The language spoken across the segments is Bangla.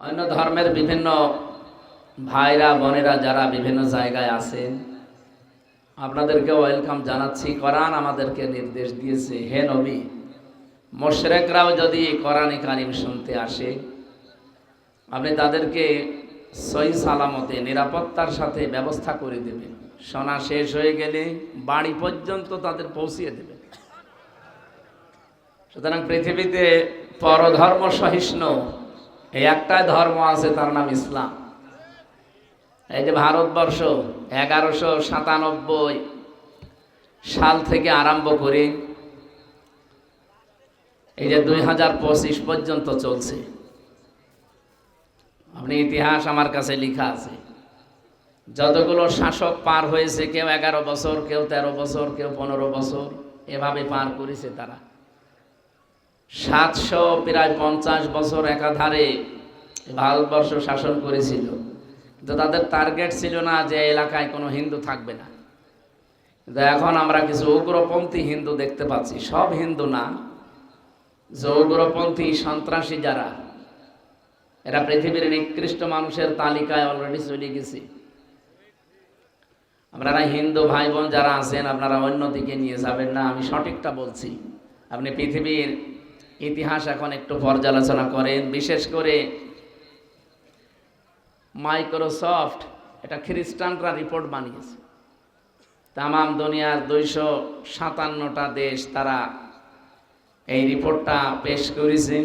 অন্য ধর্মের বিভিন্ন ভাইরা, বোনেরা যারা বিভিন্ন জায়গায় আছেন আপনাদেরকে ওয়েলকাম জানাচ্ছি। কোরআন আমাদেরকে নির্দেশ দিয়েছে, হে নবী, মোশরেকরাও যদি কোরআনে কারিম শুনতে আসে, আপনি তাদেরকে সই সালামতে, নিরাপত্তার সাথে ব্যবস্থা করে দেবেন। শোনা শেষ হয়ে গেলে বাড়ি পর্যন্ত তাদের পৌঁছিয়ে দেবেন। সুতরাং পৃথিবীতে পরধর্ম সহিষ্ণু এই একটাই ধর্ম আছে তার নাম ইসলাম। এই যে ভারতবর্ষ এগারোশো সাতানব্বই সাল থেকে আরম্ভ করে এই যে দুই হাজার পঁচিশ পর্যন্ত চলছে। আপনি ইতিহাস আমার কাছে লেখা আছে। যতগুলো শাসক পার হয়েছে, কেউ এগারো বছর, কেউ তেরো বছর, কেউ পনেরো বছর, এভাবে পার করেছে তারা। সাতশো, প্রায় পঞ্চাশ বছর একাধারে ভারতবর্ষ শাসন করেছিল। কিন্তু তাদের টার্গেট ছিল না যে এলাকায় কোনো হিন্দু থাকবে না। কিন্তু এখন আমরা কিছু উগ্রপন্থী হিন্দু দেখতে পাচ্ছি। সব হিন্দু না, যে উগ্রপন্থী সন্ত্রাসী যারা, এরা পৃথিবীর নিকৃষ্ট মানুষের তালিকায় অলরেডি চলে গেছে। আপনারা হিন্দু ভাই বোন যারা আছেন, আপনারা অন্যদিকে নিয়ে যাবেন না, আমি সঠিকটা বলছি। আপনি পৃথিবীর ইতিহাস এখন একটু পর্যালোচনা করেন, বিশেষ করে মাইক্রোসফট এটা খ্রিস্টানরা রিপোর্ট বানিয়েছে। তামাম দুনিয়ার দুইশো সাতান্নটা দেশ তারা এই রিপোর্টটা পেশ করেছে।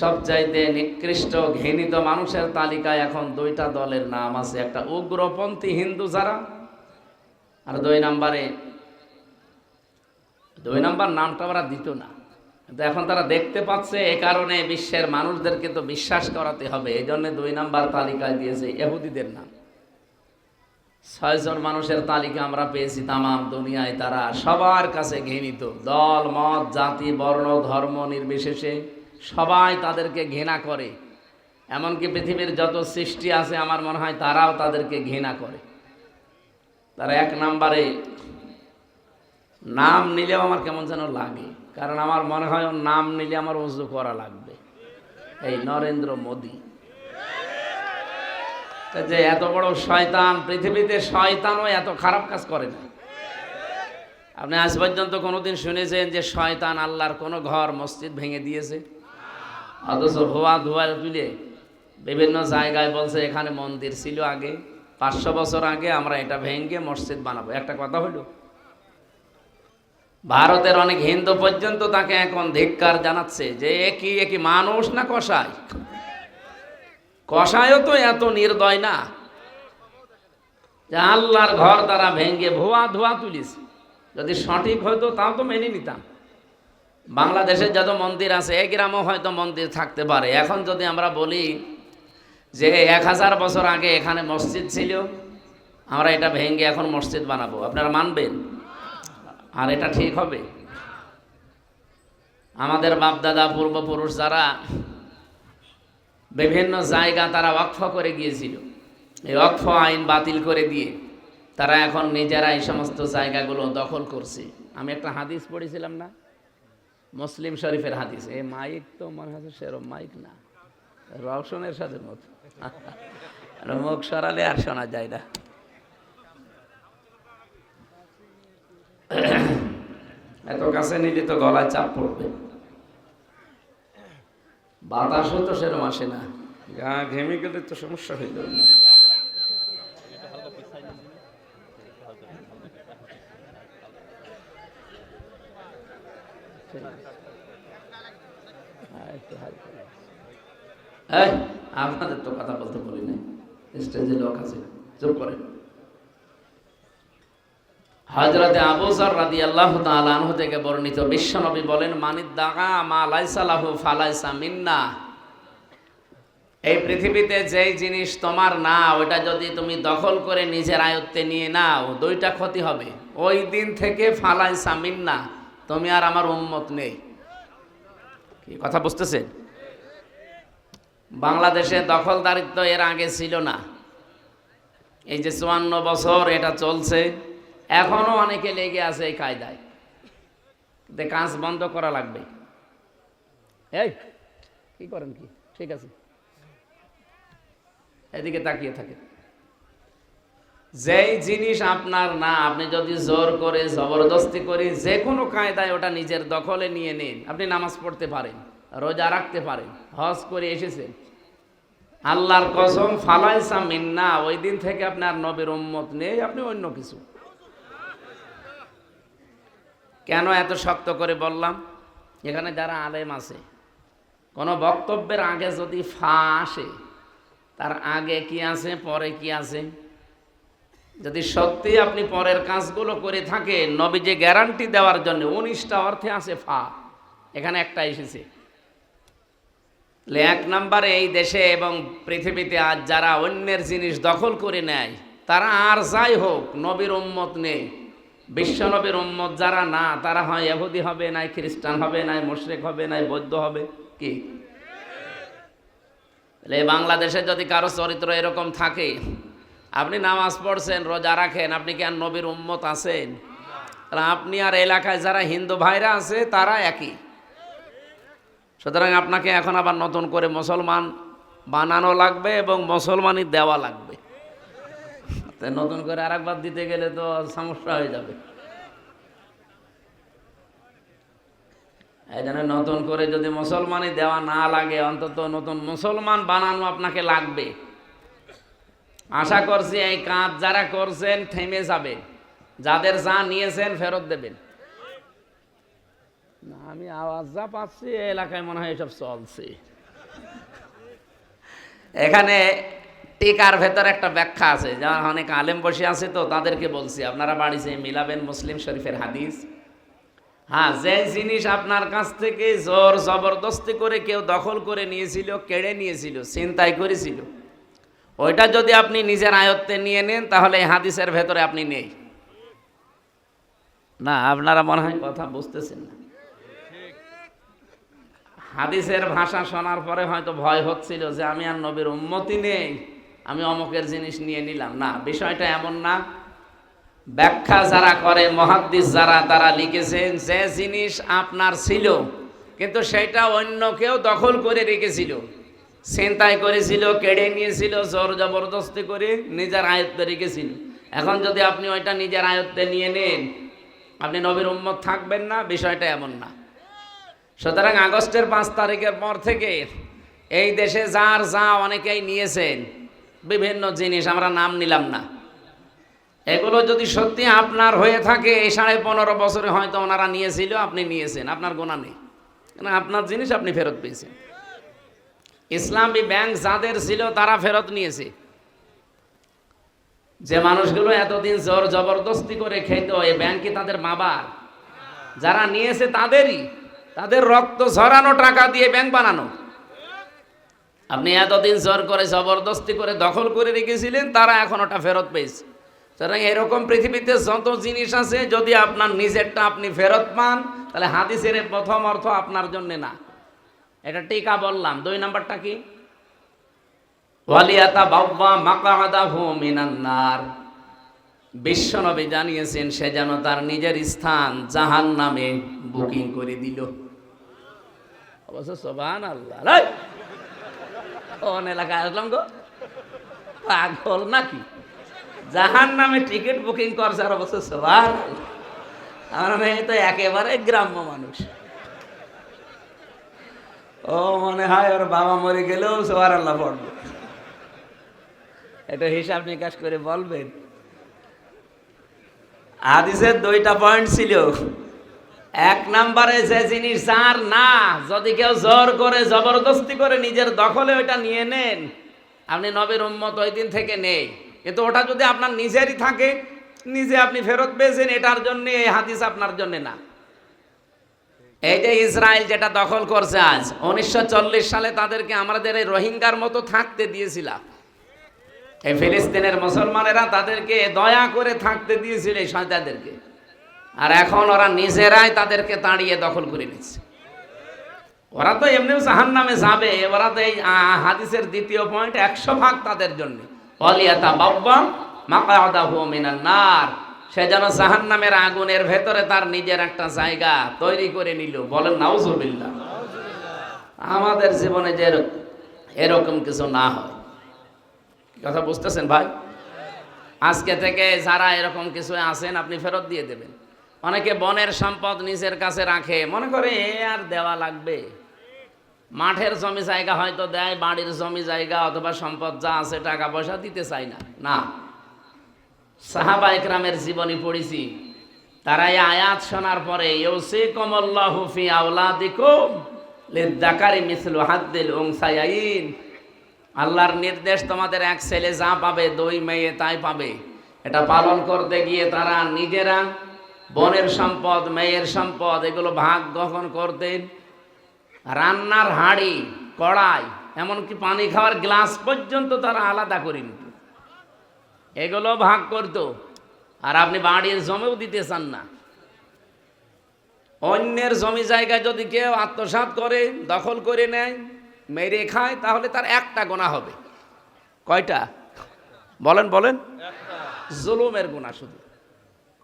সবচাইতে নিকৃষ্ট ঘৃণিত মানুষের তালিকায় এখন দুইটা দলের নাম আছে, একটা উগ্রপন্থী হিন্দু যারা, আর দুই নম্বরে, দুই নম্বর নামটা ওরা দিত না। কিন্তু এখন তারা দেখতে পাচ্ছে এ কারণে বিশ্বের মানুষদেরকে তো বিশ্বাস করাতে হবে। এই জন্য দুই নাম্বার তালিকায় দিয়েছে এহুদিদের নাম। ছয়জন মানুষের তালিকা আমরা পেয়েছি, তামাম দুনিয়ায় তারা সবার কাছে ঘৃণিত। দল, মত, জাতি, বর্ণ, ধর্ম নির্বিশেষে সবাই তাদেরকে ঘৃণা করে। এমনকি পৃথিবীর যত সৃষ্টি আছে, আমার মনে হয় তারাও তাদেরকে ঘৃণা করে। তারা এক নাম্বারে নাম নিলেও আমার কেমন যেন লাগে। কারণ আমার মনে হয় ওর নাম নিলে আমার উজু করা লাগবে। এই নরেন্দ্র মোদী। যে এত বড় শয়তান, পৃথিবীতে শয়তানও এত খারাপ কাজ করে না। আপনি আজ পর্যন্ত কোনোদিন শুনেছেন যে শয়তান আল্লাহর কোনো ঘর, মসজিদ ভেঙে দিয়েছে? অথচ ভুয়া ধোয়া তুলে বিভিন্ন জায়গায় বলছে, এখানে মন্দির ছিল আগে, পাঁচশো বছর আগে আমরা এটা ভেঙে মসজিদ বানাবো। একটা কথা হলো ভারতের অনেক হিন্দু পর্যন্ত তাকে এখন ধিক্কার জানাচ্ছে যে একই একই মানুষ না কষায় কষায়ও তো এত নির্দয় না আল্লাহর ঘর তারা ভেঙ্গে ভুয়া ধোয়া তুলিস যদি সঠিক হয়তো তাও তো মেনে নিতাম। বাংলাদেশের যত মন্দির আছে এক গ্রামও হয়তো মন্দির থাকতে পারে। এখন যদি আমরা বলি যে এক হাজার বছর আগে এখানে মসজিদ ছিল, আমরা এটা ভেঙ্গে এখন মসজিদ বানাবো। আপনারা মানবেন? আর এটা ঠিক হবে। আমাদের বাপদাদা পূর্বপুরুষ যারা বিভিন্ন জায়গা তারা অক্ষ করে গিয়েছিল। এই অক্ষ আইন বাতিল করে দিয়ে তারা এখন নিজেরা এই সমস্ত জায়গাগুলো দখল করছে। আমি একটা হাদিস পড়েছিলাম না? মুসলিম শরীফের হাদিস। এই মাইক তো মনে হচ্ছে সেরম মাইক না। রওশনের সাথে মতো। মুখ সরালে আর শোনা যায় না। এত কাছে নিলে তো গলায় চাপ পড়বে। বাতাসও তো সেরকম আসে না। গা ঘেমে গেলে তো সমস্যা হয়ে যাবে। আপনাদের তো কথা বলতে বলি নাই। স্টেজে লোক আছে, চুপ করে। হজরতে আবুজার রাদি আল্লাহ তালাহ থেকে বর্ণিত বিশ্বনবী বলেন, মানিদ দাগা মা লাইসালাহু ফালাইসা মিন্না। এই পৃথিবীতে যেই জিনিস তোমার না ওটা যদি তুমি দখল করে নিজের আয়ত্তে নিয়ে নাও, দুইটা ক্ষতি হবে। ওই দিন থেকে ফালাইসা মিন্না, তুমি আর আমার উন্মত নেই। কি কথা বুঝতেছে বাংলাদেশে দখলদারিত্ব এর আগে ছিল না। এই যে চুয়ান্ন বছর এটা চলছে এখনও অনেকে লেগে আছে এই কায়দায়। কাজ বন্ধ করা লাগবে। এই, কি করেন কি? ঠিক আছে। এদিকে তাকিয়ে থাকে যেই জিনিস আপনার না, আপনি যদি জোর করে জবরদস্তি করে যে কোনো কায়দায় ওটা নিজের দখলে নিয়ে নিন। আপনি নামাজ পড়তে পারেন, রোজা রাখতে পারেন, হজ করে এসেছেন। আল্লাহর কসম, ফালাইসা মিন্না, ওই দিন থেকে আপনার নবীর উম্মত নেই, আপনি অন্য কিছু। কেন এত শক্ত করে বললাম? এখানে যারা আলেম আছে, কোনো বক্তব্যের আগে যদি ফা আসে, তার আগে কি আছে, পরে কি আছে? যদি সত্যি আপনি পরের কাজগুলো করে থাকেন নবী যে গ্যারান্টি দেওয়ার জন্য উনিশটা অর্থে আছে ফা। এখানে একটা এসেছে। এক নম্বরে এই দেশে এবং পৃথিবীতে আজ যারা অন্যের জিনিস দখল করে নেয়, তারা আর যাই হোক, নবীর উম্মত নেই। বিশ্ব নবীর উম্মত যারা না, তারা হয় এহুদি হবে, নাই খ্রিস্টান হবে, নাই মুশরিক হবে, নাই বৌদ্ধ হবে। কি? তাহলে বাংলাদেশে যদি কারও চরিত্র এরকম থাকে, আপনি নামাজ পড়ছেন, রোজা রাখেন, আপনি কি আর নবীর উম্মত আছেন? তাহলে আপনি আর এলাকায় যারা হিন্দু ভাইরা আছে, তারা একই। সুতরাং আপনাকে এখন আবার নতুন করে মুসলমান বানানো লাগবে এবং মুসলমানই দেওয়া লাগবে। তাই নতুন করে আরেকবার দিতে গেলে তো সমস্যা হয়ে যাবে। এই জন্য নতুন করে যদি মুসলমানই দেওয়া না লাগে, অন্তত নতুন মুসলমান বানানো আপনাকে লাগবে। আশা করছি এই কাজ যারা করছেন থেমে যাবে যাদের যা নিয়েছেন ফেরত দেবেন। না, আমি আওয়াজ যা পাচ্ছি এলাকায় মনে হয় এসব চলছে। এখানে টিকার ভেতর একটা ব্যাখ্যা আছে। যা অনেক আলেম বসে আছে তো তাদেরকে বলছি, আপনারা বাড়িতে মিলাবেন মুসলিম শরীফের হাদিস। হ্যাঁ যে জিনিস আপনার কাছ থেকে জোর জবরদস্তি করে কেউ দখল করে নিয়েছিল, কেড়ে নিয়েছিল চিন্তাই করেছিল, ওইটা যদি আপনি নিজের আয়ত্তে নিয়ে নেন, তাহলে এই হাদিসের ভেতরে আপনি নেই। না, আপনারা মনে হয় কথা বুঝতেছেন না। হাদিসের ভাষা শোনার পরে হয়তো ভয় হচ্ছিল যে আমি আর নবীর উন্মতি নেই। আমি অমকের জিনিস নিয়ে নিলাম। না, বিষয়টা এমন না। ব্যাখ্যা যারা করে, মহাদ্দিস যারা, তারা লিখেছেন, যে জিনিস আপনার ছিল, কিন্তু সেটা অন্য কেউ দখল করে রেখেছিল। চিন্তাই করেছিল, কেড়ে নিয়েছিল, জোর জবরদস্তি করে নিজের আয়ত্তে রেখেছিল। এখন যদি আপনি ওইটা নিজের আয়ত্তে নিয়ে নেন, আপনি নবীর উম্মত থাকবেন না, বিষয়টা এমন না। সুতরাং আগস্টের পাঁচ তারিখের পর থেকে এই দেশে যার যা অনেকেই নিয়েছেন বিভিন্ন জিনিস, আমরা নাম নিলাম না। এগুলো যদি সত্যি আপনার হয়ে থাকে, এই সাড়ে পনেরো বছরে হয়তো ওনারা নিয়েছিল, আপনি নিয়েছেন, আপনার গোনা নেই। কেন, আপনার জিনিস আপনি ফেরত পেয়েছেন। ইসলামী ব্যাংক যাদের ছিল, তারা ফেরত নিয়েছে। যে মানুষগুলো এতদিন জোর জবরদস্তি করে খেত, এই ব্যাংক তাদের বাবার? যারা নিয়েছে তাদেরই। তাদের রক্ত ঝরানো টাকা দিয়ে ব্যাংক বানানো। আপনি এতদিন জোর করে জবরদস্তি করে দখল করে রেখেছিলেন, তারা এখন ওটা ফেরত পেয়েছে। সুতরাং এরকম পৃথিবীতে যত জিনিস আছে, যদি আপনার নিজেরটা আপনি ফেরত পান, তাহলে হাদিসের প্রথম অর্থ আপনার জন্যে না। এটা টিকা বললাম। দুই নাম্বারটা কি? ওয়ালিয়াতা বাব্বা মাকাদা হু মিনান্নার বিশ্বনবী জানিয়েছেন, সে যেন তার নিজের স্থান জাহান নামে বুকিং করে দিল। অবশ্য সোবান আল্লাহ কোন এলাকায় আসলাম গো। পাগল নাকি? জাহান নামে টিকিট বুকিং করছে আর অবশ্য সোবান আমার মেয়ে তো একেবারে গ্রাম্য মানুষ। ও মনে হয় ওর বাবা মরে গেলেও সোয়ার আল্লাহ পড়বে। এটা হিসাব নিকাশ করে বলবেন। হাদিসের দুইটা পয়েন্ট ছিল। এক নম্বরে যে জিনিস যার না, যদি কেউ জোর করে, জবরদস্তি করে নিজের দখলে ওইটা নিয়ে নেন, আপনি নবীর উম্মত ওই দিন থেকে নেই। কিন্তু ওটা যদি আপনার নিজেরই থাকে, নিজে আপনি ফেরত পেয়েছেন, এটার জন্য, এই হাদিস আপনার জন্য না। এই যে ইসরায়েল যেটা দখল করছে আজ, উনিশশো চল্লিশ সালে তাদেরকে আমাদের এই রোহিঙ্গার মতো থাকতে দিয়েছিলাম। এই ফিলিস্তিনের মুসলমানেরা তাদেরকে দয়া করে থাকতে দিয়েছিল এই সন্তানদেরকে আর এখন ওরা নিজেরাই তাদেরকে দাঁড়িয়ে দখল করে নিচ্ছে। ওরা তো এমনিও জাহান নামে যাবে, ওরা তো এই হাদিসের দ্বিতীয় পয়েন্ট একশো ভাগ তাদের জন্য। অলিয়াতা বাব্বা মাকাদা হু মিনান নার। সে যেন জাহান নামের আগুনের ভেতরে তার নিজের একটা জায়গা তৈরি করে নিল। বলেন, নাউজুবিল্লাহ। আমাদের জীবনে যে এরকম কিছু না হয়। কথা বুঝতেছেন ভাই? আজকে থেকে যারা এরকম কিছু আছেন, আপনি ফেরত দিয়ে দেবেন। অনেকে বনের সম্পদ নিজের কাছে রাখে। মনে করে এ আর দেওয়া লাগবে। মাঠের জমি জায়গা হয়তো দেয়, বাড়ির জমি জায়গা অথবা সম্পদ যা আছে টাকা পয়সা দিতে চাই না। না। সাহাবা একরামের জীবনী পড়েছি। তারা এই আয়াত শোনার পরে ইউসি কমল্লাহু ফি আওলাদিকুম লিদ্দাকারি মিসলু হাদ্দিল উনসায়াইন আল্লাহর নির্দেশ, তোমাদের এক ছেলে যা পাবে, দুই মেয়ে তাই পাবে। এটা পালন করতে গিয়ে তারা নিজেরা বনের সম্পদ মেয়ের সম্পদ এগুলো ভাগ গ্রহণ করতেন। রান্নার হাঁড়ি কড়াই এমনকি পানি খাওয়ার গ্লাস পর্যন্ত তারা আলাদা করে নিত। এগুলো ভাগ করতো। আর আপনি বাড়ির জমেও দিতে চান না। অন্যের জমি জায়গায় যদি কেউ আত্মসাৎ করে দখল করে নেয় মেরে খায় তাহলে তার একটা গোনা হবে। কয়টা? বলেন বলেন। জুলুমের গোনা শুধু।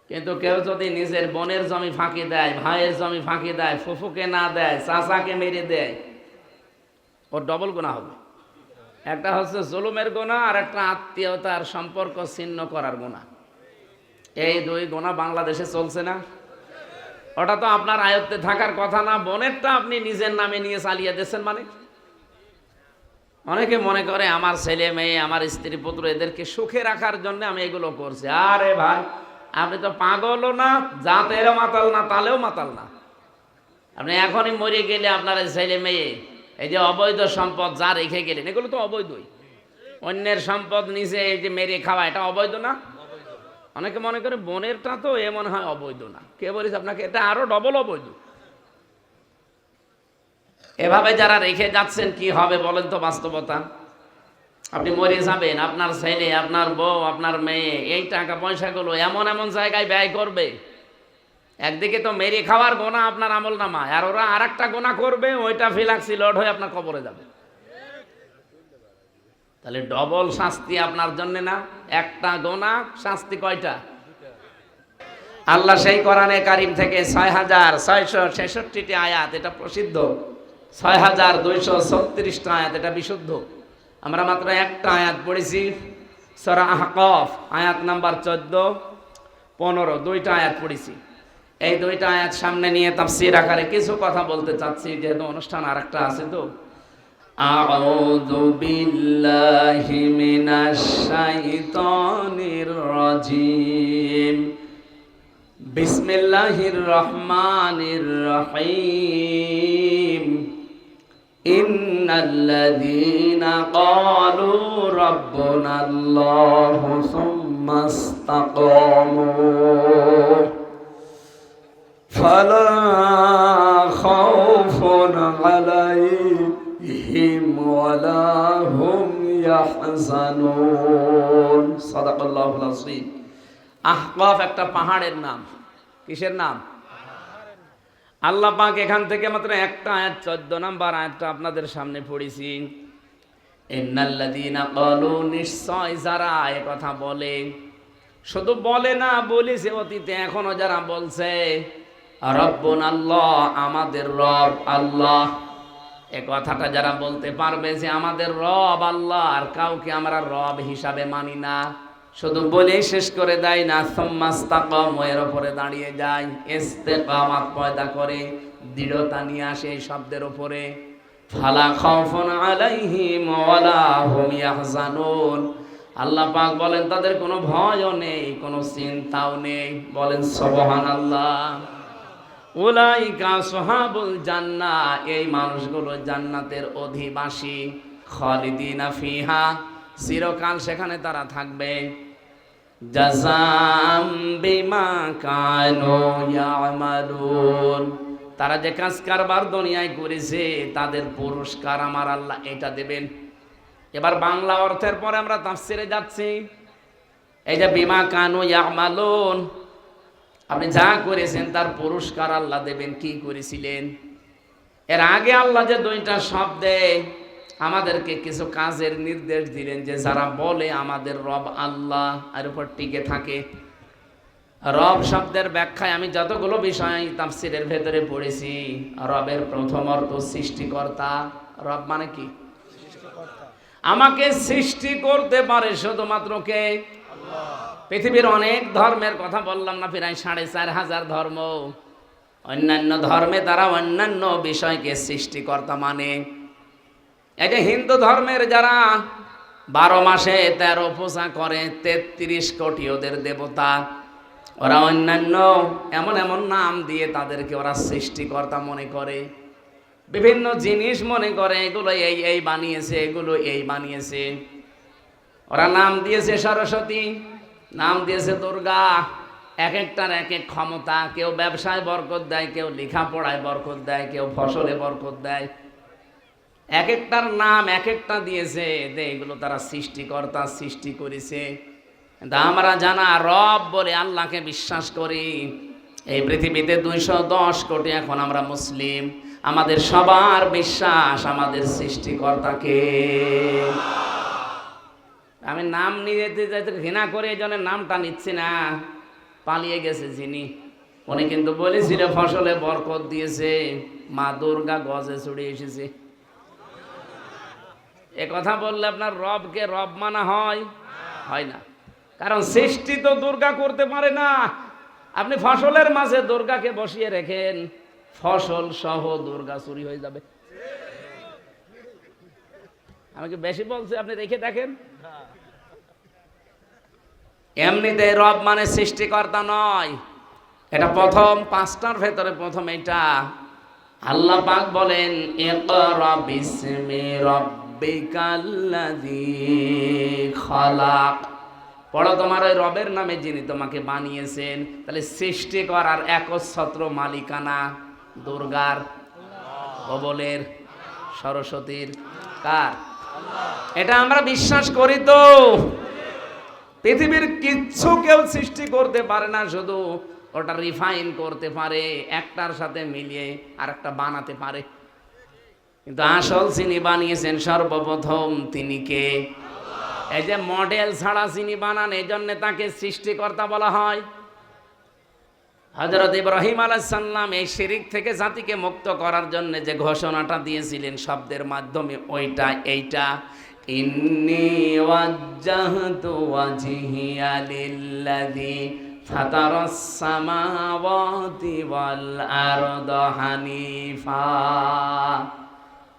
কিন্তু কেউ যদি নিজের বোনের জমি ফাঁকি দেয়, ভাইয়ের জমি ফাঁকি দেয়, ফুফুকে না দেয়, চাচাকে মেরে দেয় ওর ডবল গোনা হবে। একটা হচ্ছে জুলুমের গোনা আর একটা আত্মীয়তার সম্পর্ক ছিন্ন করার গোনা এই দুই গোনা বাংলাদেশে চলছে না। ওটা তো আপনার আয়ত্তে থাকার কথা না, বোনেরটা আপনি নিজের নামে নিয়ে চালিয়ে দিচ্ছেন মানে। অনেকে মনে করে, আমার ছেলে মেয়ে, আমার স্ত্রী পুত্র, এদেরকে সুখে রাখার জন্য আমি এগুলো করছি। আরে ভাই আপনি তো পাগলও না, জাতেরও মাতাল না, তালেও মাতাল না। আপনি এখনই মরে গেলে আপনার ছেলে মেয়ে, এই যে অবৈধ সম্পদ যা রেখে গেলেন, এগুলো তো অবৈধই। অন্যের সম্পদ নিজে এই যে মেরে খাওয়া, এটা অবৈধ না? অনেকে মনে করে বোনেরটা তো এ মনে হয় অবৈধ না। কে বলিস আপনাকে, এটা আরও ডবল অবৈধ। এভাবে যারা রেখে যাচ্ছেন, কি হবে বলেন তো বাস্তবতা? আপনি মরে যাবেন, আপনার ছেলে, আপনার বউ, আপনার মেয়ে, এই টাকা পয়সাগুলো এমন এমন জায়গায় ব্যয় করবে। একদিকে তো মেরে খাওয়ার গোনা আপনার আমল নামায় আর ওরা আর একটা গোনা করবে, ওইটা ফিলাক্সি লড হয়ে আপনার কবরে যাবে। তাহলে ডবল শাস্তি আপনার জন্য না, একটা গোনা, শাস্তি কয়টা? আল্লাহ সেই কোরআনে কারিম থেকে ছয় হাজার ছয়শো ছেষট্টিটি আয়াত, এটা প্রসিদ্ধ। ছয় হাজার দুইশো ছত্রিশটা আয়াত, এটা বিশুদ্ধ। আমরা মাত্র একটা আয়াত পড়েছি সরা আহকফ আয়াত নাম্বার চোদ্দ পনেরো দুইটা আয়াত পড়েছি এই দুইটা আয়াত সামনে নিয়ে তাফসির আকারে কিছু কথা বলতে চাচ্ছি যেহেতু অনুষ্ঠান আর একটা আছে তো أعوذ بالله من الشيطان الرجيم بسم الله الرحمن الرحيم إن الذين قالوا ربنا الله ثم استقاموا فلا خوف عليهم ولا هم يحزنون صدق الله العظيم আহকাফ একটা পাহাড়ের নাম কিসের নাম আল্লাহ পাক এখান থেকে মাত্র একটা আয়াত, চোদ্দ নাম্বার আয়াতটা আপনাদের সামনে পড়েছি। যারা এ কথা বলে, শুধু বলে না, বলিছে অতীতে, এখনও যারা বলছে, রব্বুন আল্লাহ, আমাদের রব আল্লাহ। এ কথাটা যারা বলতে পারবে যে, আমাদের রব আল্লাহ, আর কাউকে আমরা রব হিসাবে মানি না। শুধু বলেই শেষ করে দেয় না, সম্মাস্তাকম, এর ওপরে দাঁড়িয়ে যায় ইস্তেকামাত পয়দা করে, দৃঢ়তা নিয়ে আসে এই শব্দের ওপরে। ফালা খাউফুন আলাইহিম ওয়ালা হুম ইয়াহজানুন। আল্লাহ পাক বলেন, তাদের কোনো ভয়ও নেই, কোনো চিন্তাও নেই। বলেন, সুবহানাল্লাহ। উলাইকা সোহাবুল জান্না এই মানুষগুলো জান্নাতের অধিবাসী, খালিদিনা ফিহা। চিরকাল সেখানে তারা থাকবে। তারা যে কাজ কারবার দুনিয়ায় করেছে, তাদের পুরস্কার আমার আল্লাহ এটা দেবেন। এবার বাংলা অর্থের পরে আমরা তাফসিরে যাচ্ছি। এই যে বিমা কানু ইয়ামালুন, আপনি যা করেছেন তার পুরস্কার আল্লাহ দেবেন, কি করেছিলেন? এর আগে আল্লাহ যে দুইটা শব্দে আমাদেরকে কিছু কাজের নির্দেশ দিলেন যে যারা বলে আমাদের রব আল্লাহ আর উপর টিকে থাকে। রব শব্দের ব্যাখ্যায় আমি যতগুলো বিষয় তাফসিরের ভেতরে পড়েছি, রবের প্রথম অর্থ সৃষ্টিকর্তা। রব মানে কি? আমাকে সৃষ্টি করতে পারে শুধুমাত্র কে? পৃথিবীর অনেক ধর্মের কথা বললাম না, প্রায় সাড়ে চার হাজার ধর্ম। অন্যান্য ধর্মে তারা অন্যান্য বিষয়কে সৃষ্টিকর্তা মানে। এই যে হিন্দু ধর্মের যারা বারো মাসে তেরো পূজা করে, তেত্রিশ কোটি ওদের দেবতা, ওরা অন্যান্য এমন এমন নাম দিয়ে তাদেরকে ওরা সৃষ্টিকর্তা মনে করে। বিভিন্ন জিনিস মনে করে, এগুলো এই এই বানিয়েছে, এগুলো এই বানিয়েছে। ওরা নাম দিয়েছে সরস্বতী, নাম দিয়েছে দুর্গা, এক একটার এক এক ক্ষমতা। কেউ ব্যবসায় বরকত দেয়, কেউ লেখাপড়ায় বরকত দেয়, কেউ ফসলে বরকত দেয়। এক একটার নাম এক একটা দিয়েছে এগুলো তারা সৃষ্টিকর্তা, সৃষ্টি করেছে। আমরা জানা, রব বলে আল্লাহকে বিশ্বাস করি। এই পৃথিবীতে দুইশো দশ কোটি এখন আমরা মুসলিম। আমাদের সবার বিশ্বাস আমাদের সৃষ্টিকর্তাকে। আমি নাম যেতে ঘৃণা করে এই জন্য নামটা নিচ্ছি না। পালিয়ে গেছে যিনি। উনি কিন্তু বলেছিল, ফসলে বরকত দিয়েছে, মা দুর্গা গজে ছুড়ে এসেছে। এ কথা বললে আপনার রবকে রব মানা হয়? হয় না। কারণ সৃষ্টি তো দুর্গা করতে পারে না। আপনি ফসলের মাঝে দুর্গাকে বসিয়ে রেখেন, ফসল সহ দুর্গা চুরি হয়ে যাবে। আমি কি বেশি বলছি, আপনি রেখে দেখেন। এমনিতে রব মানে সৃষ্টিকর্তা নয়। এটা প্রথম, পাঁচটার ভেতরে প্রথম এটা। আল্লাহ পাক বলেন বিসমি রাব্বিকাল্লাযী খলাক। পড়ো তোমার ওই রবের নামে যিনি তোমাকে বানিয়েছেন। তাহলে সৃষ্টি করার একচ্ছত্র মালিকানা, দুর্গার, কবলের, সরস্বতীর। কার? এটা আমরা বিশ্বাস করি তো। পৃথিবীর কিচ্ছু কেউ সৃষ্টি করতে পারে না, শুধু ওটা রিফাইন করতে পারে, একটার সাথে মিলিয়ে আর একটা বানাতে পারে। কিন্তু আসল চিনি বানিয়েছেন সর্বপ্রথম তিনি কে? এই যে মডেল ছাড়া চিনি বানান, এই জন্য তাকে সৃষ্টিকর্তা বলা হয়। হজরত ইব্রাহিম আলাইসাল্লাম এই শিরিক থেকে জাতিকে মুক্ত করার জন্য যে ঘোষণাটা দিয়েছিলেন শব্দের মাধ্যমে, ওইটা, এইটা। ইন্নি হানিফা।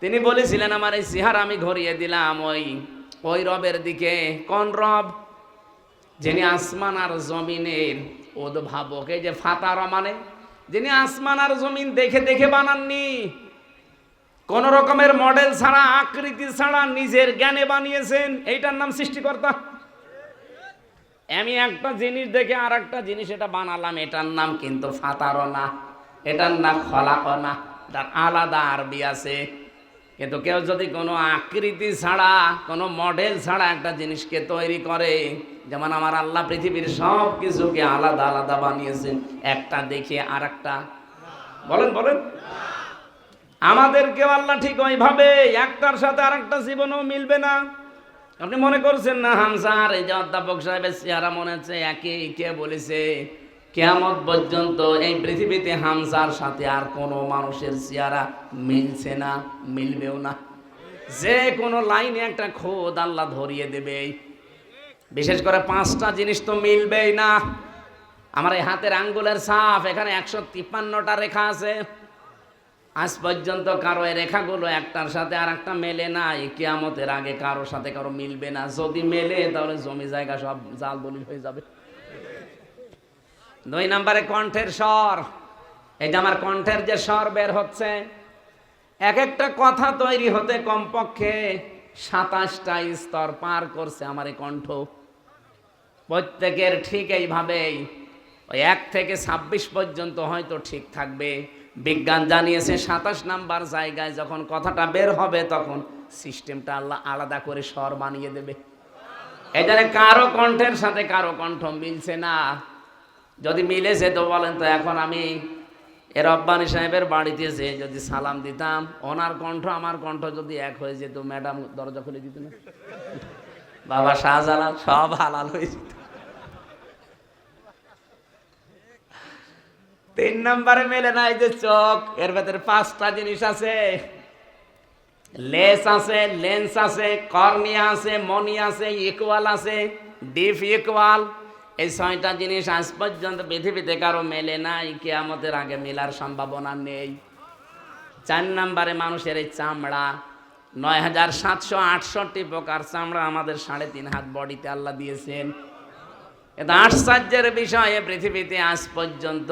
তিনি বলেছিলেন, আমার এই সিহার আমি ঘুরিয়ে দিলাম ওই ওই রবের দিকে। কোন রব? যিনি আসমান আর জমিনের উদ্ভাবক। এই যে ফাতারা মানে যিনি আসমান আর জমিন দেখে দেখে বানাননি। কোন রকমের মডেল ছাড়া, আকৃতি ছাড়া নিজের জ্ঞানে বানিয়েছেন। এইটার নাম সৃষ্টিকর্তা। আমি একটা জিনিস দেখে আর একটা জিনিস এটা বানালাম, এটার নাম কিন্তু ফাতারও না এটার নাম খলাকও না তার আলাদা আরবি আছে। কিন্তু কেউ যদি কোনো আকৃতি ছাড়া, কোনো মডেল ছাড়া একটা জিনিসকে তৈরি করে, যেমন আমার আল্লাহ পৃথিবীর সব কিছুকে আলাদা আলাদা বানিয়েছেন, একটা দেখে আর একটা বলেন বলেন। আমাদেরকেও আল্লাহ ঠিক ওইভাবে একটার সাথে আর একটা জীবনও মিলবে না। আপনি মনে করছেন, না হামসার এই যে অধ্যাপক সাহেবের চেহারা মনে হচ্ছে একে কে বলেছে? কেয়ামত পর্যন্ত এই পৃথিবীতে হামসার সাথে আর কোনো মানুষের চেহারা মিলছে না, মিলবেও না। যে কোনো লাইনে একটা খোদ আল্লাহ ধরিয়ে দেবে। বিশেষ করে পাঁচটা জিনিস তো মিলবেই না। আমার এই হাতের আঙ্গুলের সাফ এখানে একশো তিপ্পান্নটা রেখা আছে। আজ পর্যন্ত কারও এই রেখাগুলো একটার সাথে আর একটা মেলে না এই কেয়ামতের আগে কারোর সাথে কারও মিলবে না। যদি মেলে, তাহলে জমি জায়গা সব জাল বলি হয়ে যাবে। দুই নম্বরে কণ্ঠের স্বর। এই যে আমার কণ্ঠের যে স্বর বের হচ্ছে এক একটা কথা তৈরি হতে কমপক্ষে সাতাশটা স্তর পার করছে আমার এই কণ্ঠ। প্রত্যেকের ঠিক এইভাবেই, ওই এক থেকে ছাব্বিশ পর্যন্ত হয়তো ঠিক থাকবে। বিজ্ঞান জানিয়েছে সাতাশ নাম্বার জায়গায় যখন কথাটা বের হবে তখন সিস্টেমটা আল্লাহ আলাদা করে স্বর বানিয়ে দেবে। এখানে কারও কণ্ঠের সাথে কারও কণ্ঠ মিলছে না। যদি মিলেছে তো বলেন তো, এখন আমি এ রব্বানি সাহেবের বাড়িতে যে যদি সালাম দিতাম, ওনার কণ্ঠ, আমার কণ্ঠ যদি এক হয়ে যেত, ম্যাডাম দরজা খুলে দিত না বাবা শাহজালাল সব হালাল হয়ে যেত। তিন নম্বরে মেলে নাই যে চোখ, এর ভেতরে পাঁচটা জিনিস আছে। লেস আছে, লেন্স আছে, কর্নিয়া আছে, মনি আছে ইকুয়াল আছে, ডিফ ইকুয়াল এই ছয়টা জিনিস আজ পর্যন্ত পৃথিবীতে কারও মেলে নাই, কেয়ামতের আগে মেলার সম্ভাবনা নেই। চার নম্বরে মানুষের এই চামড়া, নয় হাজার সাতশো আটষট্টি প্রকার চামড়া আমাদের সাড়ে তিন হাত বডিতে আল্লাহ দিয়েছেন। এটা আশ্চর্যের বিষয়ে পৃথিবীতে আজ পর্যন্ত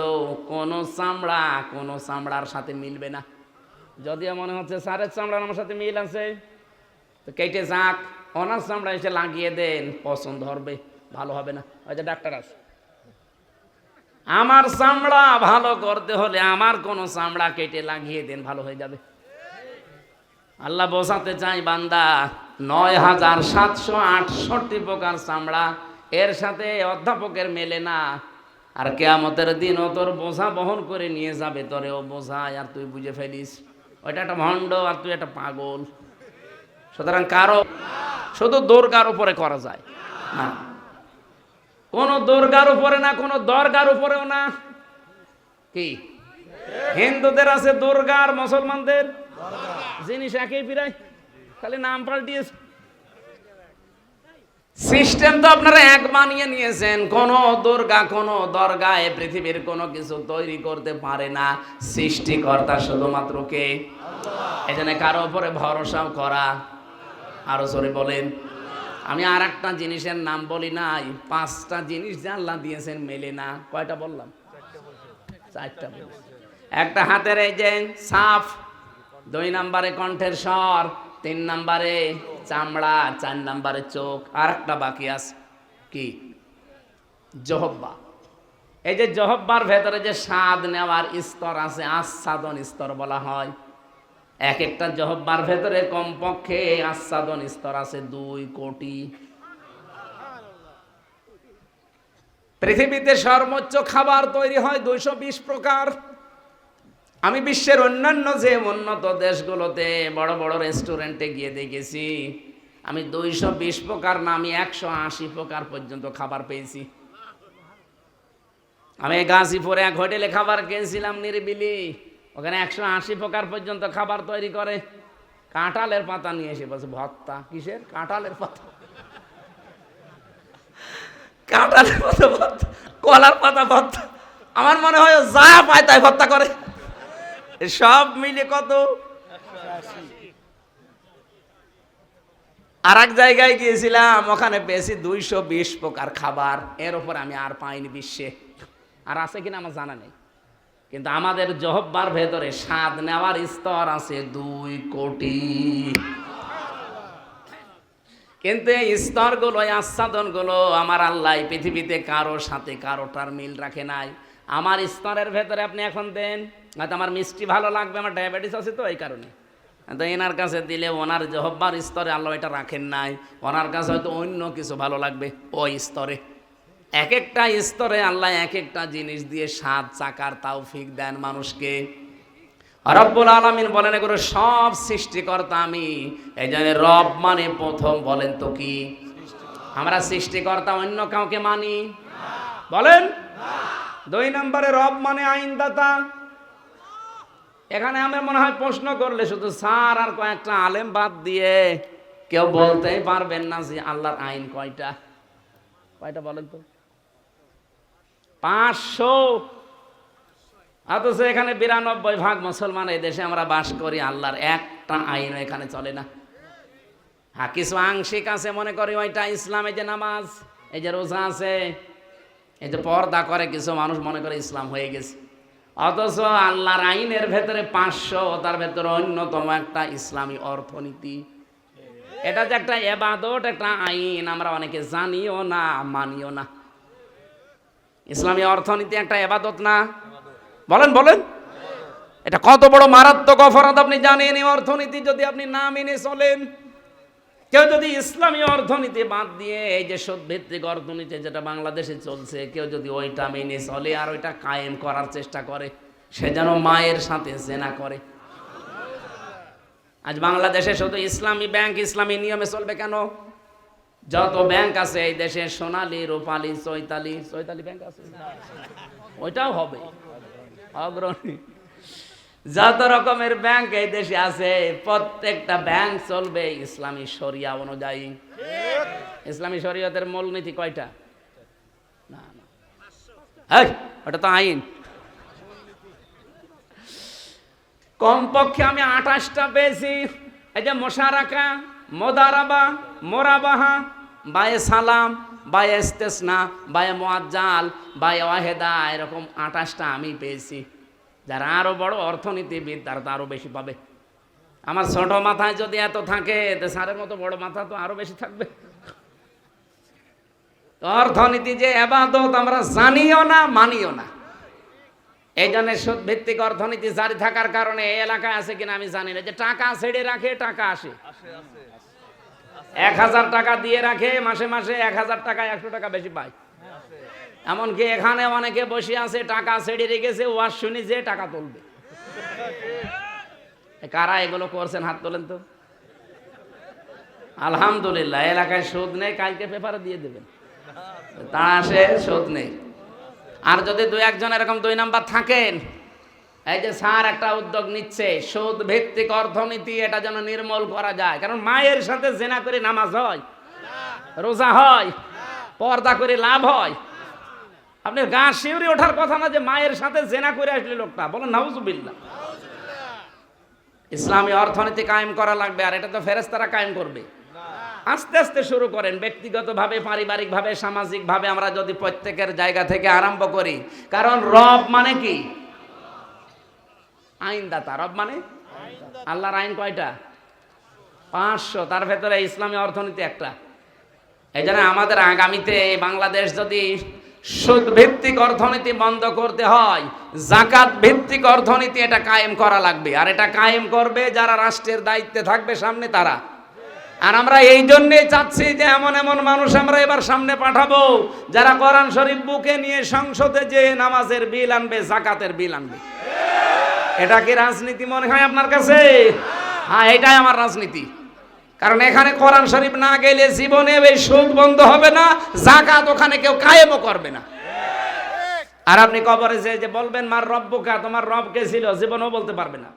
কোনো চামড়া কোনো চামড়ার সাথে মিলবে না। যদিও মনে হচ্ছে সারের চামড়ার আমার সাথে মিল আছে। তো কেটে যাক ওনার চামড়া এসে লাগিয়ে দেন, পছন্দ হবে। ভালো হবে না। ওই যে ডাক্তার আছে। আমার চামড়া ভালো করতে হলে আমার কোনো চামড়া কেটে লাগিয়ে দেন, ভালো হয়ে যাবে। আল্লাহ বোঝাতে চাই, বান্দা, নয় হাজার সাতশো আটষট্টি প্রকার চামড়া এর সাথে অধ্যাপকের মেলে না। আর কেয়ামতের দিন ও তোর বোঝা বহন করে নিয়ে যাবে তোরে ও বোঝায়, আর তুই বুঝে ফেলিস। ওইটা একটা ভণ্ড, আর তুই একটা পাগল। সুতরাং কারও শুধু দুর্গার উপরে করা যায়। না। কোনো দুর্গার উপরে না, কোনো দরগার উপরেও না। কি? হিন্দুদের আছে দুর্গা আর মুসলমানদের? জিনিস একই প্রায়। খালি নাম পাল্টিয়েছে। সিস্টেম তো আপনারা এক বানিয়ে নিয়েছেন। কোন দুর্গা, কোন দরগা এ পৃথিবীর কোনো কিছু তৈরি করতে পারে না সৃষ্টিকর্তা শুধুমাত্র কে? এখানে কারও উপরে ভরসাও করা। আরও সরি বলেন। আমি আর একটা জিনিসের নাম বলি নাই। পাঁচটা জিনিস যে আল্লাহ দিয়েছেন মেলে না। কয়টা বললাম? চারটা একটা হাতের এই যে সাফ, দুই নম্বরে কণ্ঠের স্বর, তিন নম্বরে চামড়া, চার নম্বরে চোখ আর একটা বাকি আছে। কি? জহব্বা। এই যে জহব্বার ভেতরে যে স্বাদ নেওয়ার স্তর আছে আস্বাদন স্তর বলা হয়। এক একটা জহব্বার ভেতরে কমপক্ষে আস্বাদন স্তর আছে দুই কোটি। পৃথিবীতে সর্বোচ্চ খাবার তৈরি হয় দুইশো বিশ প্রকার। আমি বিশ্বের অন্যান্য যে উন্নত দেশগুলোতে বড় বড় রেস্টুরেন্টে গিয়ে দেখেছি, আমি দুইশো বিশ প্রকার না, আমি একশো আশি প্রকার পর্যন্ত খাবার পেয়েছি। আমি গাজীপুরে এক হোটেলে খাবার খেয়েছিলাম নিরিবিলি। ওখানে একশো আশি প্রকার পর্যন্ত খাবার তৈরি করে। কাঁঠালের পাতা নিয়ে এসে বলছে ভত্তা কিসের? কাঁঠালের পাতা। কাঁঠালের পাতা ভত্তা কলার পাতা ভত্তা আমার মনে হয় যা পায় তাই ভত্তা করে। সব মিলে কত? আর এক জায়গায় গিয়েছিলাম, ওখানে পেয়েছি দুইশো বিশ প্রকার খাবার। এর উপর আমি আর পাইনি বিশ্বে। আর আছে কিনা আমার জানা নেই। কিন্তু আমাদের জহব্বার ভেতরে স্বাদ নেওয়ার স্তর আছে দুই কোটি। কিন্তু এই স্তরগুলো, এই আস্বাদনগুলো আমার আল্লাহ পৃথিবীতে কারও সাথে কারোটার মিল রাখে নাই। আমার স্তরের ভেতরে আপনি এখন দেন, হয়তো আমার মিষ্টি ভালো লাগবে, আমার ডায়াবেটিস আছে তো এই কারণে। তো এনার কাছে দিলে ওনার জহব্বার স্তরে আল্লাহ এটা রাখেন নাই, ওনার কাছে হয়তো অন্য কিছু ভালো লাগবে ওই স্তরে। এক একটা স্তরে আল্লাহ এক একটা জিনিস দিয়ে সাত চাকার তৌফিক দেন মানুষকে। রব্বুল আলমিন বলেন, এগুলো সব সৃষ্টিকর্তা আমি। এই জন্য রব মানে প্রথম বলেন তো কি? আমরা সৃষ্টিকর্তা, অন্য কাউকে মানি? বলেন? দুই নম্বরে রব মানে আইনদাতা। এখানে আমার মনে হয় প্রশ্ন করলে শুধু স্যার আর কয়েকটা আলেম বাদ দিয়ে কেউ বলতেই পারবেন না যে আল্লাহর আইন কয়টা। কয়টা বলেন তো? পাঁচশো। অথচ এখানে বিরানব্বই ভাগ মুসলমান এই দেশে আমরা বাস করি, আল্লাহর একটা আইন এখানে চলে না। হ্যাঁ কিছু আংশিক আছে, মনে করি ওইটা ইসলাম, এই যে নামাজ, এই যে রোজা আছে, এই যে পর্দা করে কিছু মানুষ, মনে করে ইসলাম হয়ে গেছে। অথচ আল্লাহর আইনের ভেতরে পাঁচশো, তার ভেতরে অন্যতম একটা ইসলামী অর্থনীতি। এটা যে একটা এবাদত, একটা আইন, আমরা অনেকে জানিও না, মানিও না। ইসলামী অর্থনীতি একটা এবাদত না? বলেন বলেন। এটা কত বড় মারাত্মক অপরাধ আপনি জানেন এই অর্থনীতি? যদি আপনি না মেনে চলেন, কেউ যদি ইসলামী অর্থনীতি বাদ দিয়ে এই যে সব ভিত্তিক অর্থনীতি যেটা বাংলাদেশে চলছে, কেউ যদি ওইটা মেনে চলে আর ওইটা কায়েম করার চেষ্টা করে, সে যেন মায়ের সাথে জেনা করে। আজ বাংলাদেশে শুধু ইসলামী ব্যাংক, ইসলামী নিয়মে চলবে কেন? যত ব্যাংক আছে এই দেশে, সোনালী, রূপালী, চৈতালি চৈতালি ব্যাংক আছে? ওইটাও হবে। অগ্রণী। যত রকমের ব্যাংক এই দেশে আছে, প্রত্যেকটা ব্যাংক চলবে ইসলামী শরিয়া অনুযায়ী। ইসলামী শরীয়তের মূলনীতি কয়টা? না ওটা তো আইন। কমপক্ষে আমি আঠাশটা পেয়েছি। এই যে মোশারাকা মোদারাবা, মোরাবাহা, বায়ে সালাম, বায়ে ইস্তেসনা, বায়ে মোয়াজ্জাল বায়ে ওয়াহেদা, এরকম আঠাশটা আমি পেয়েছি। যারা আরও বড় অর্থনীতিবিদ, তারা তো আরও বেশি পাবে। আমার ছোট মাথায় যদি এত থাকে, তো স্যারের মতো বড় মাথা তো আরও বেশি থাকবে। অর্থনীতি যে এবাদত আমরা জানিও না, মানিও না। এই জন্য সুদ ভিত্তিক অর্থনীতি জারি থাকার কারণে এই এলাকায় আছে কিনা আমি জানি না। যে টাকা ছেড়ে রাখে, টাকা আসে। এক হাজার টাকা দিয়ে রাখে, মাসে মাসে এক হাজার টাকা একশো টাকা বেশি পায়। এমনকি এখানে অনেকে বসে আছে, টাকা ছেড়ে রেখেছে, ওয়াজ শুনি যে টাকা তুলবে। কারা এগুলো করছেন? হাত তোলেন তো। আলহামদুলিল্লাহ, এলাকায় সুদ নেই, কালকে পেপারে দিয়ে দেবেন। তারা আসে, সুদ নেই। আর যদি দু একজন এরকম দুই নাম্বার থাকেন, এই যে স্যার একটা উদ্যোগ নিচ্ছে সুদ ভিত্তিক অর্থনীতি এটা যেন নির্মূল করা যায়। কারণ মায়ের সাথে জেনা করে নামাজ হয়, রোজা হয়, পর্দা করে লাভ হয়। আপনি গা শিউরে ওঠার কথা না যে মায়ের সাথে জেনা করে আসলে লোকটা, বলেন নাউজুবিল্লাহ। ইসলামী অর্থনীতি কায়েম করা লাগবে, আর এটা তো ফেরেস্তারা কায়েম করবে। আস্তে আস্তে শুরু করেন। ব্যক্তিগতভাবে, পারিবারিকভাবে, সামাজিকভাবে আমরা যদি প্রত্যেকের জায়গা থেকে আরম্ভ করি, কারণ রব মানে কি? আইনদাতা। রব মানে? আল্লাহর আইন কয়টা? পাঁচশো। তার ভেতরে ইসলামী অর্থনীতি একটা। এই জন্য আমাদের আগামীতে বাংলাদেশ যদি সুদ ভিত্তিক অর্থনীতি বন্ধ করতে হয় জাকাত ভিত্তিক অর্থনীতি এটা কায়েম করা লাগবে। আর এটা কায়েম করবে যারা রাষ্ট্রের দায়িত্বে থাকবে সামনে তারা। আর আমরা এই জন্যেই চাচ্ছি যে এমন এমন মানুষ আমরা এবার সামনে পাঠাবো, যারা কোরআন শরীফ বুকে নিয়ে সংসদে যে নামাজের বিল আনবে, জাকাতের বিল আনবে। এটা কি রাজনীতি মনে হয় আপনার কাছে? হ্যাঁ এটাই আমার রাজনীতি। কারণ এখানে কোরআন শরীফ না গেলে জীবনে এই সুদ বন্ধ হবে না, জাকাত ওখানে কেউ কায়েমও করবে না। আর আপনি কবরে যে যে বলবেন, মার রব্বকা তোমার রব কে ছিল? জীবনও বলতে পারবে না।